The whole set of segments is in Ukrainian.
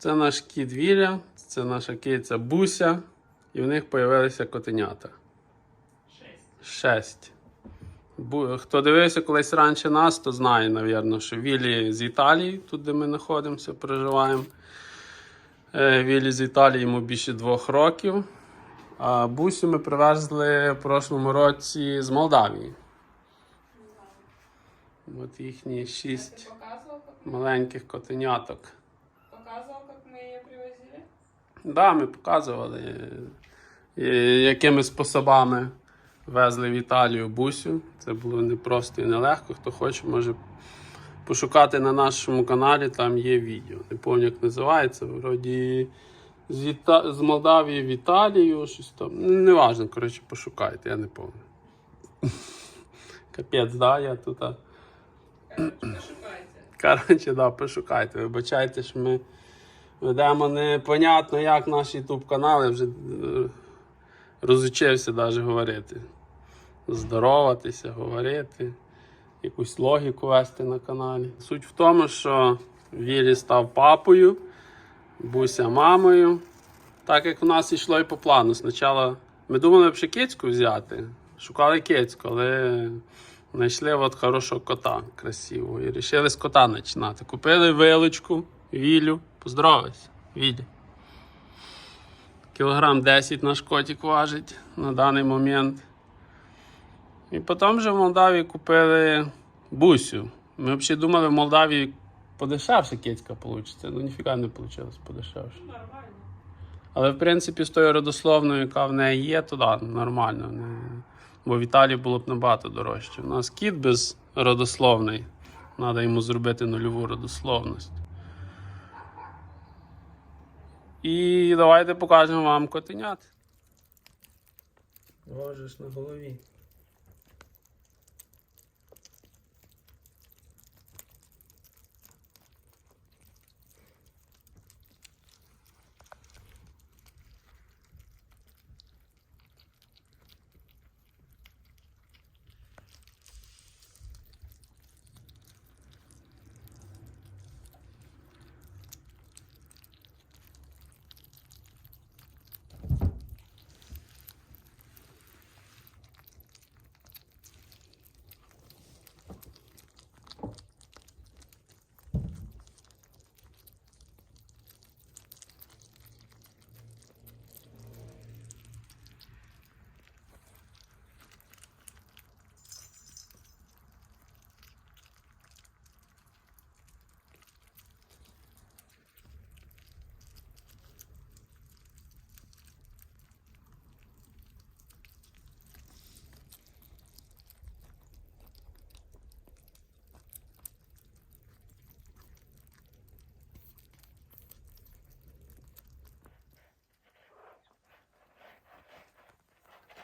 Це наш кіт Віля, це наша киця Буся, і в них з'явилися котенята. Шесть. Бу- Хто дивився колись раніше нас, то знає, напевно, що Вілі з Італії, тут де ми знаходимося, проживаємо. Е, Вілі з Італії йому більше двох років. А Бусю ми привезли в прошлому році з Молдавії. От їхні шість маленьких котеняток. Да, ми показували, е, якими способами везли в Італію бусю. Це було непросто і нелегко. Хто хоче, може пошукати на нашому каналі, там є відео. Не пам'ятаю, як називається. Вроді з, Іта... з Молдавії в Італію, щось там. Неважно, коротше, пошукайте, я не пам'ятаю. Капець, да, я тут. а. Короче, пошукайте. Коротше, да, пошукайте. Вибачайте, що ми ведемо непонятно, як наш YouTube канал, я вже е, розучився навіть говорити. Здороватися, говорити, якусь логіку вести на каналі. Суть в тому, що Вілі став папою, Буся мамою. Так як у нас йшло і по плану. Спочатку ми думали взагалі кицьку взяти, шукали кицьку, але знайшли от хорошого кота красивого і вирішили з кота починати. Купили вилочку, Вілю. Поздоровайся, Вілі. Кілограм 10 наш котик важить на даний момент. І потім вже в Молдавії купили бусю. Ми взагалі думали, в Молдавії подешевше кицька вийде. Ну ніфіга не вийшло подешевше. Але в принципі з тою родословною, яка в неї є, то да, нормально. Не... Бо в Італії було б набагато дорожче. У нас кіт без родословної. Треба йому зробити нульову родословність. І давайте покажемо вам котенят. Ложиш на голові.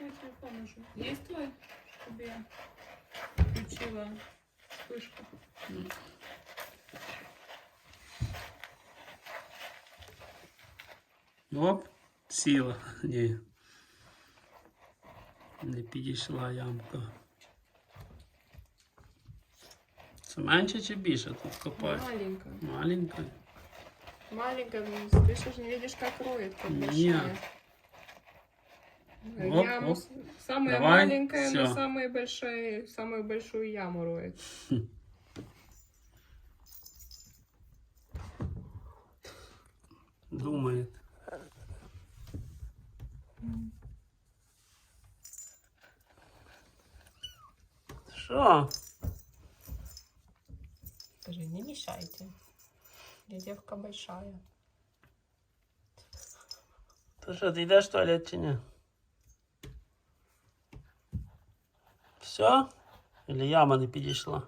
Я тебе поможу. Есть твой, чтобы я включила вспышку? Оп, сіла. Ні. Не підійшла ямка. Це менше чи більше тут копати? Маленькая. Маленька. Маленькая, ну, ты же не видишь, как роет, как Не. Оп, Яму оп. самая Давай, маленькая, но всё. самая большая, самую большую яму роет. Думає. Що? Скажи, не мешайте. Я девка большая. То що, ти йдеш в туалет чи ні? Все? Или яма не підійшла?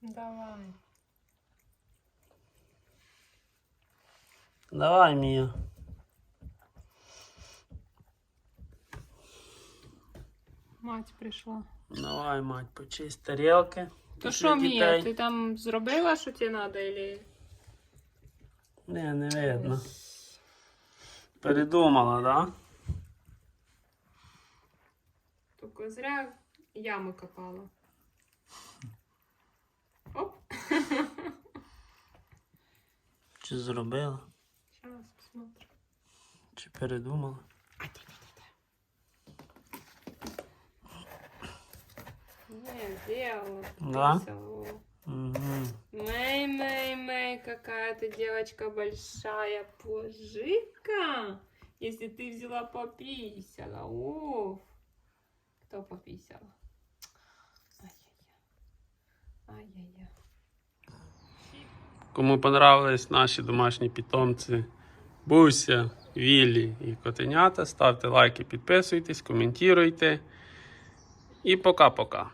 Давай. Давай, Мія. Мать прийшла. Давай, мать, почисть тарілки. То що, Мія, ти там зробила, що тебе треба, или... Не, не видно. Передумала, да? Тільки зря ями копала. Оп. Чи зробила? Щас. Смотри. Чи передумала? Не, сделала. Да? Угу. Мэй, мэй, мэй, какая ты девочка большая, пожика. Если ты взяла пописала, уф. Кто пописала? Кому понравились наші домашні питомці Буся, Віллі і котенята, ставте лайки, підписуйтесь, коментуйте. І пока-пока.